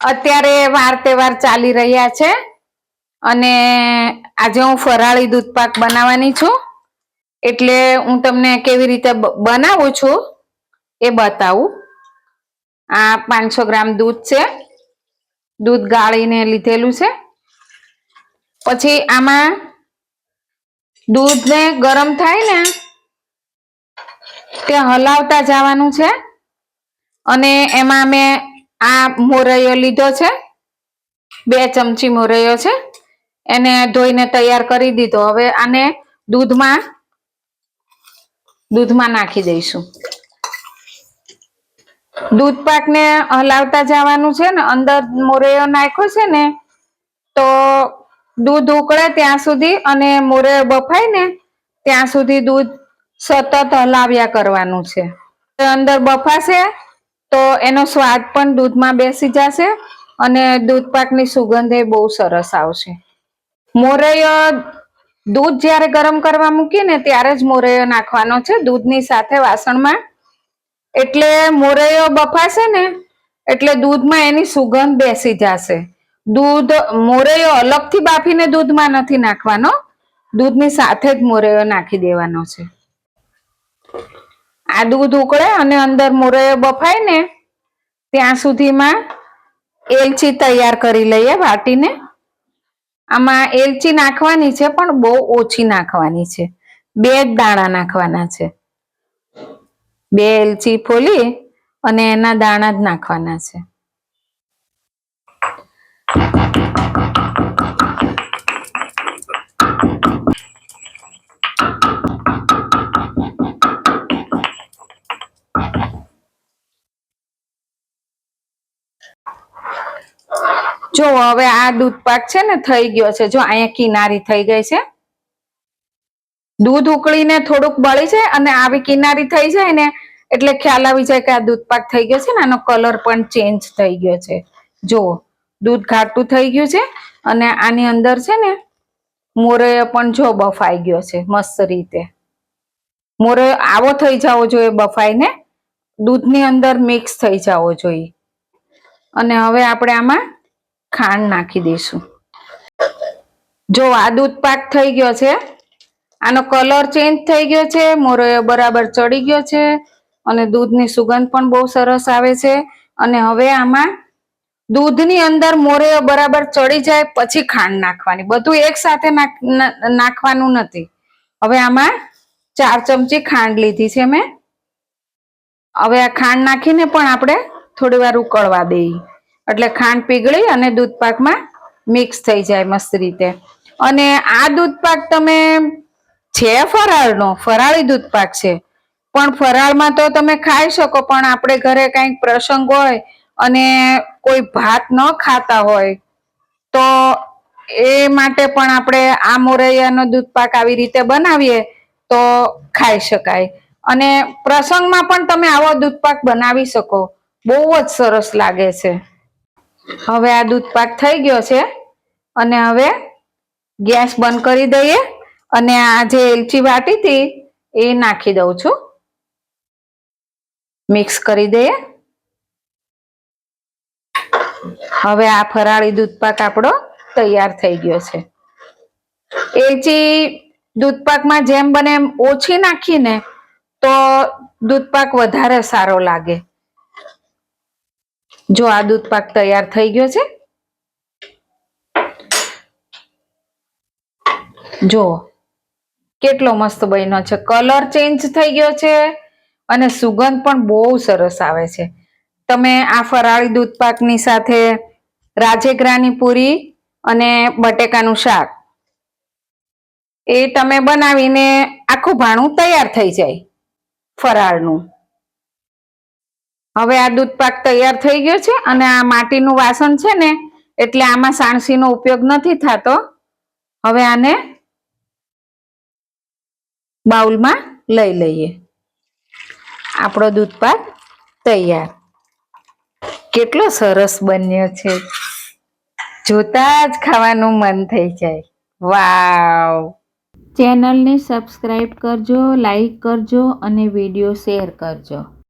અત્યારે વાર તહેવાર ચાલી રહ્યા છે અને આજે હું ફરાળી દૂધ પાક બનાવવાની છું. એટલે હું તમને કેવી રીતે બનાવું છું એ બતાવું. આ પાંચસો ગ્રામ દૂધ છે. દૂધ ગાળીને લીધેલું છે. પછી આમાં દૂધને ગરમ થાય ને તે હલાવતા જવાનું છે. અને એમાં મેં આ મોરૈયો લીધો છે. બે ચમચી મોરૈયો છે. એને ધોઈને તૈયાર કરી દીધો. હવે આને દૂધમાં દૂધમાં નાખી દઈશું. દૂધ પાકને હલાવતા જવાનું છે ને, અંદર મોરૈયો નાખ્યો છે ને, તો દૂધ ઉકળે ત્યાં સુધી અને મોરૈયો બફાય ને, ત્યાં સુધી દૂધ સતત હલાવ્યા કરવાનું છે. અંદર બફાશે તો એનો સ્વાદ પણ દૂધમાં બેસી જશે અને દૂધ પાકની સુગંધ એ બહુ સરસ આવશે. મોરૈયો દૂધ જ્યારે ગરમ કરવા મૂકીએ ને ત્યારે જ મોરૈયો નાખવાનો છે. દૂધની સાથે વાસણમાં એટલે મોરૈયો બફાશે ને એટલે દૂધમાં એની સુગંધ બેસી જશે. દૂધ, મોરૈયો અલગથી બાફીને દૂધમાં નથી નાખવાનો. દૂધની સાથે જ મોરૈયો નાખી દેવાનો છે. આ દૂધ ઉકળે અને અંદર મુરૈયો બફાય ને ત્યાં સુધીમાં એલચી તૈયાર કરી લઈએ વાટીને. આમાં એલચી નાખવાની છે, પણ બહુ ઓછી નાખવાની છે. બે જ દાણા નાખવાના છે. બે એલચી ફોલી અને એના દાણા જ નાખવાના છે. જો હવે આ દૂધ પાક છે ને થઈ ગયો છે, જો અહીંયા કિનારી થઈ ગઈ છે. દૂધ ઉકળીને થોડુંક બળી જાય અને આવી કિનારી થઈ જાય ને, એટલે ખ્યાલ આવી જાય કે આ દૂધ પાક થઈ ગયો છે ને, આનો કલર પણ ચેન્જ થઈ ગયો છે. જો દૂધ ઘાટું થઈ ગયું છે અને આની અંદર છે ને મોરે પણ જો બફાઈ ગયો છે, મસ્ત રીતે. મોરે આવો થઈ જવો જોઈએ બફાઈને, દૂધની અંદર મિક્સ થઈ જવો જોઈએ. અને હવે આપણે આમાં ખાંડ નાખી દઈશું. જો આ દૂધ પાક થઈ ગયો છે, આનો કલર ચેન્જ થઈ ગયો છે, મોરો બરાબર ચડી ગયો છે અને દૂધની સુગંધ પણ બહુ સરસ આવે છે અને હવે આમાં દૂધની અંદર મોરે બરાબર ચડી જાય પછી ખાંડ નાખવાની. બધું એક સાથે નાખવાનું નથી. હવે આમાં ચાર ચમચી ખાંડ લીધી છે મેં. હવે આ ખાંડ નાખીને પણ આપણે થોડી વાર ઉકળવા દઈએ. એટલે ખાંડ પીગળી અને દૂધ પાકમાં મિક્સ થઈ જાય મસ્ત રીતે. અને આ દૂધ પાક તમે છે ફરાળનો, ફરાળી દૂધ પાક છે. પણ ફરાળમાં તો તમે ખાઈ શકો, પણ આપણે ઘરે કંઈક પ્રસંગ હોય અને કોઈ ભાત ન ખાતા હોય, તો એ માટે પણ આપણે આ મોરૈયાનો દૂધ પાક આવી રીતે બનાવીએ તો ખાઈ શકાય. અને પ્રસંગમાં પણ તમે આવો દૂધ પાક બનાવી શકો. બહુ જ સરસ લાગે છે. હવે આ દૂધ પાક થઈ ગયો છે અને હવે ગેસ બંધ કરી દઈએ અને આ જે એલચી વાટી હતી એ નાખી દઉં છું. મિક્સ કરી દઈએ. હવે આ ફરાળી દૂધપાક આપણો તૈયાર થઈ ગયો છે. એલચી દૂધપાકમાં જેમ બને એમ ઓછી નાખીને તો દૂધપાક વધારે સારો લાગે. જો આ દૂધ પાક તૈયાર થઈ ગયો છે. જો કેટલો મસ્ત બન્યો છે. કલર ચેન્જ થઈ ગયો છે અને સુગંધ પણ બહુ સરસ આવે છે. તમે આ ફરાળી દૂધ પાકની સાથે રાજેગરાની પૂરી અને બટેકાનું શાક એ તમે બનાવીને આખું ભાણું તૈયાર થઈ જાય ફરાળનું. હવે આ દૂધ પાક તૈયાર થઈ ગયો છે અને આ માટીનું વાસણ છે ને, એટલે આમાં સાણસીનો ઉપયોગ નથી થતો. હવે આને બાઉલમાં લઈ લઈએ. આપણો દૂધ પાક તૈયાર. કેટલો સરસ બન્યો છે. જોતા જ ખાવાનું મન થઈ જાય. વાવ! ચેનલને સબસ્ક્રાઈબ કરજો, લાઈક કરજો અને વીડિયો શેર કરજો.